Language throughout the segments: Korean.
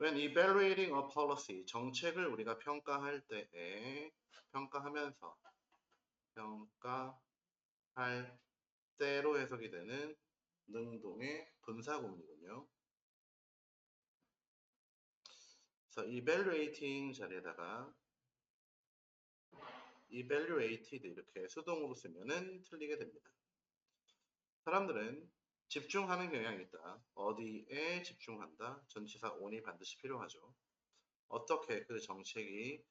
When evaluating a policy, 정책을 우리가 평가할 때에 평가하면서 평가할 때로 해석이 되는 능동의 분사구문이군요. 그래서 evaluating 자리에다가 evaluated 이렇게 수동으로 쓰면은 틀리게 됩니다. 사람들은 집중하는 경향이 있다. 어디에 집중한다? 전치사 on이 반드시 필요하죠. 어떻게 그 정책이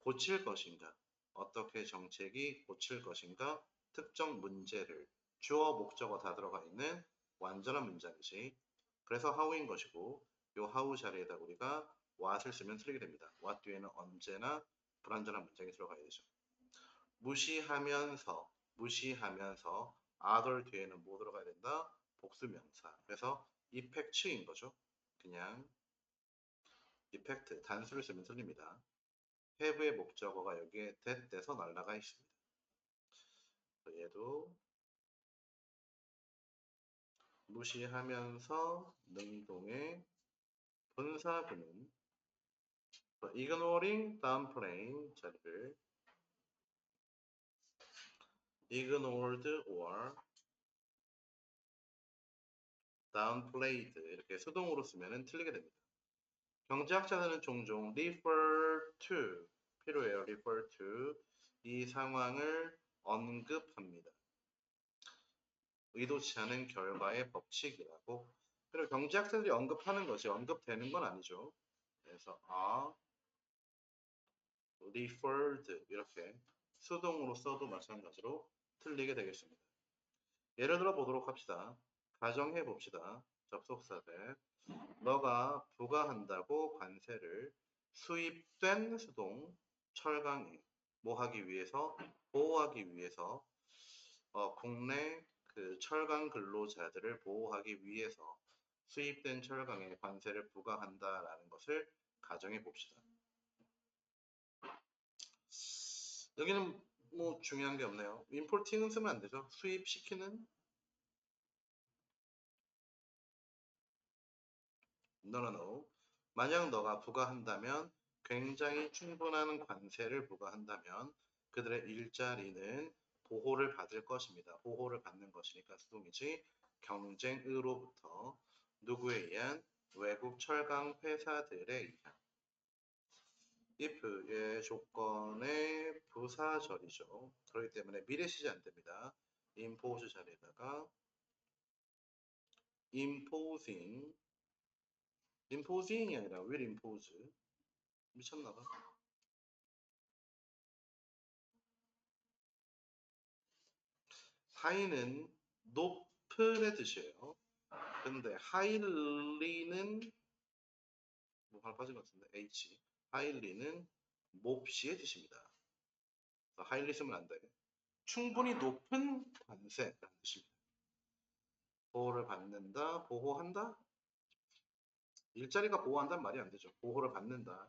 고칠 것인가? 어떻게 정책이 고칠 것인가? 특정 문제를 주어, 목적어 다 들어가 있는 완전한 문장이지. 그래서 how인 것이고 요 how 자리에다 우리가 what을 쓰면 틀리게 됩니다. what 뒤에는 언제나 불완전한 문장이 들어가야 되죠. 무시하면서 무시하면서 other 뒤에는 뭐 들어가야 된다? 복수 명사. 그래서 이펙트인 거죠. 그냥 이펙트 단수를 쓰면 틀립니다. have의 목적어가 여기에 돼서 날라가 있습니다. 얘도 무시하면서 능동의 분사구문 ignoring, downplaying 자리를 ignored or downplayed 이렇게 수동으로 쓰면 틀리게 됩니다. 경제학자들은 종종 refer to 필요해요. refer to 이 상황을 언급합니다. 의도치 않은 결과의 법칙이라고 그리고 경제학자들이 언급하는 것이 언급되는 건 아니죠. 그래서 are referred 이렇게 수동으로 써도 마찬가지로 틀리게 되겠습니다. 예를 들어 보도록 합시다. 가정해 봅시다. 접속사들. 너가 부과한다고 관세를 수입된 수동 철강에 뭐 하기 위해서 보호하기 위해서 어, 국내 그 철강 근로자들을 보호하기 위해서 수입된 철강에 관세를 부과한다라는 것을 가정해 봅시다. 여기는 뭐 중요한 게 없네요. 임포팅은 쓰면 안 되죠. 수입시키는 no, no, no. 만약 너가 부과한다면 굉장히 충분한 관세를 부과한다면 그들의 일자리는 보호를 받을 것입니다. 보호를 받는 것이니까 수동이지 경쟁으로부터 누구에 의한 외국 철강 회사들에 의한 if의 조건의 부사절이죠. 그렇기 때문에 미래 시제 안 됩니다. impose 자리에다가 imposing imposing이 아니라 will impose 미쳤나봐. 하이는 높은의 뜻이에요. 근데 하일리는 뭐 하나 빠진 것 같은데 H 하일리는 몹시의 뜻입니다. 하일리 쓰면 안 돼. 충분히 높은 관세라는 뜻입니다. 보호를 받는다, 보호한다. 일자리가 보호한다는 말이 안 되죠. 보호를 받는다.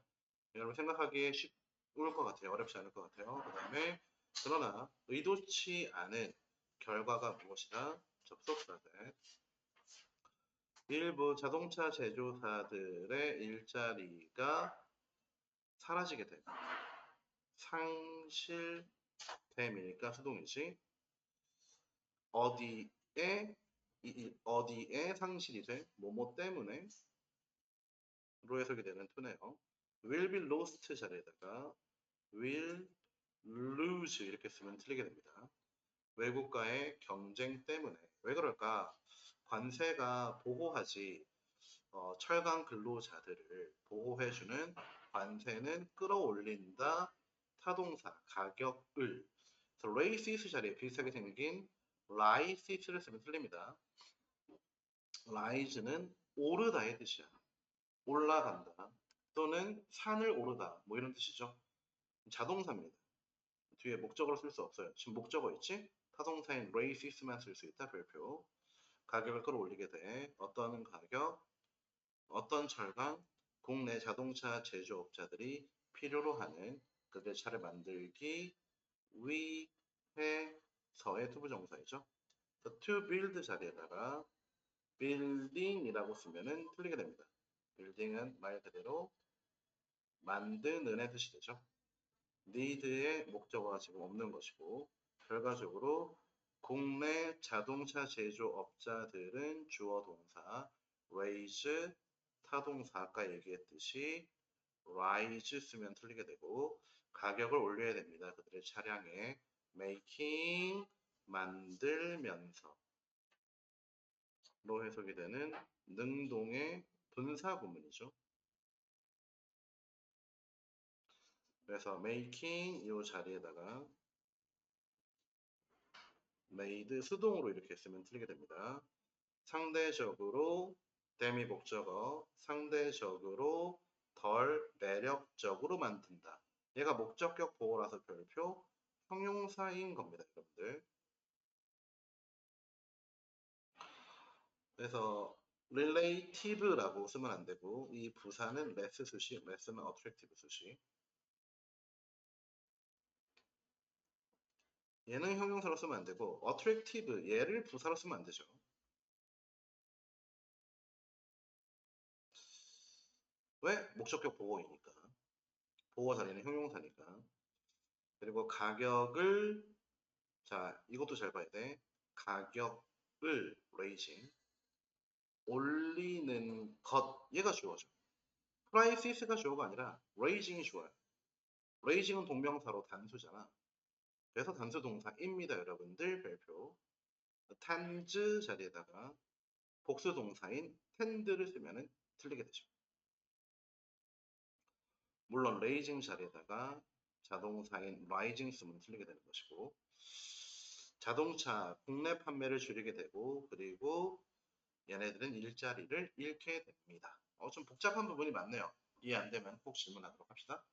여러분 생각하기에 쉬울 것 같아요. 어렵지 않을 것 같아요. 그 다음에 그러나 의도치 않은 결과가 무엇이다? 접속사들. 일부 자동차 제조사들의 일자리가 사라지게 돼. 상실됨이니까 수동이지. 어디에 이, 어디에 상실이 돼? 뭐뭐 때문에 로 해석이 되는 투네요. will be lost 자리에다가 will lose 이렇게 쓰면 틀리게 됩니다. 외국과의 경쟁 때문에 왜 그럴까? 관세가 보호하지 어, 철강 근로자들을 보호해주는 관세는 끌어올린다 타동사 가격을 그래서 racist 자리에 비슷하게 생긴 rise를 쓰면 틀립니다. rise는 오르다의 뜻이야. 올라간다 또는 산을 오르다 뭐 이런 뜻이죠. 자동사입니다. 뒤에 목적어로 쓸 수 없어요. 지금 목적어 있지? 타동사인 racist만 쓸 수 있다 별표. 가격을 끌어올리게 돼. 어떤 가격, 어떤 철강, 국내 자동차 제조업자들이 필요로 하는 그들 차를 만들기 위해서의 투부정사이죠. to build 자리에다가 building이라고 쓰면은 틀리게 됩니다. 빌딩은 말 그대로 만드는의 뜻이 되죠. need의 목적어가 지금 없는 것이고 결과적으로 국내 자동차 제조업자들은 주어 동사 raise 타동사 아까 얘기했듯이 rise 쓰면 틀리게 되고 가격을 올려야 됩니다. 그들의 차량에 making 만들면서 로 해석이 되는 능동의 분사 구문이죠. 그래서 making 이 자리에다가 made 수동으로 이렇게 쓰면 틀리게 됩니다. 상대적으로 대미 목적어 상대적으로 덜 매력적으로 만든다. 얘가 목적격 보호라서 별표 형용사인 겁니다, 여러분들. 그래서 relative라고 쓰면 안 되고 이 부사는 less 수식, less는 attractive 수식. 얘는 형용사로 쓰면 안 되고 attractive 얘를 부사로 쓰면 안 되죠. 왜? 목적격 보호이니까. 보호 자리는 형용사니까. 그리고 가격을 자 이것도 잘 봐야 돼. 가격을 raising 올리는 것 얘가 주어죠. prices가 주어가 아니라 raising이 주어요. raising은 동명사로 단수잖아. 그래서 단수 동사입니다, 여러분들 별표. 탄즈 자리에다가 복수 동사인 텐드를 쓰면은 틀리게 되죠. 물론 레이징 자리에다가 자동사인 라이징 쓰면 틀리게 되는 것이고 자동차 국내 판매를 줄이게 되고 그리고 얘네들은 일자리를 잃게 됩니다. 어, 좀 복잡한 부분이 많네요. 이해 안 되면 꼭 질문하도록 합시다.